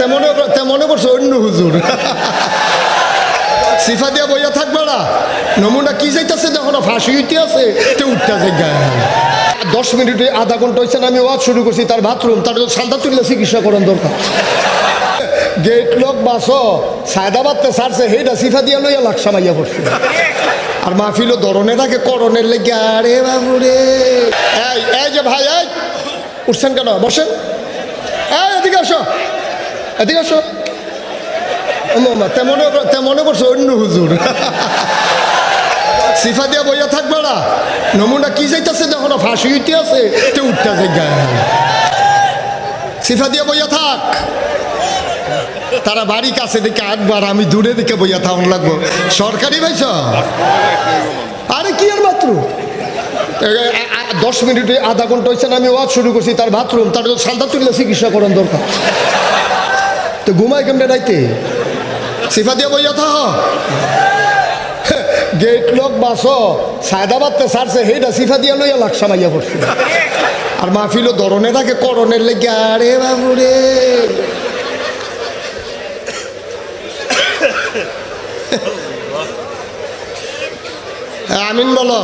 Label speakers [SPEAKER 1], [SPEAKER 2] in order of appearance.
[SPEAKER 1] তেমনে তেমনে করছে অন্য হুজুর। সিফা দিয়া বইয়া থাকবে না। নমুনা কি যাইতেছে দেখো না, ফাঁসি হইতে আছে, তে উঠতে যায় দশ মিনিটে আধা ঘণ্টা হয়েছে আমি ওয়াজ শুরু করছি, তার বাথরুম, তার সালদা তুললে চিকিৎসা করার দরকার। গেট লোক বাসো সায়দাবাদতে সারছে হেটা সিফা দিয়া লইয়া লাকসা মাইয়া পড়ছে আর মাহফিলও ধরনের আগে, করণের লেগে, আরে বাবুরে। এই এই যে ভাই, এই, উঠছেন কেন? বসেন। এই, এদিকে আসো। এদিকে আসো। মামা তেমনে তেমনে করছে, অন্য হুজুর। সিফা দিয়া বইয়া থাকবে না। নমুনা কি যাইতেছে দেখো না, ফাঁসি হইতে আছে, তে উঠতে যায় সিফা দিয়া বইয়া থাক। তারা বাড়ি কাছে দিকে একবার আমি দূরে দিকে বইয়া থাকুন লাগবো। সরকারি ভাইছ আরে কি আর বাথরুম দশ মিনিটে আধা ঘণ্টা হয়েছে আমি ওয়াজ শুরু করছি, তার বাথরুম, তার সালদা তুললে চিকিৎসা করার দরকার। তো ঘুমাই কেমনে রাইতে? সিফা দিয়ে বইয়া থাহ। গেট লোক বাসো সায়দাবাদতে সারছে হেটা সিফা দিয়া লইয়া লাকসা মাইয়া পড়ছে। আর মাহফিলও ধরনের আগে করণের লেগে, আরে বাবুরে। আমিন বলো।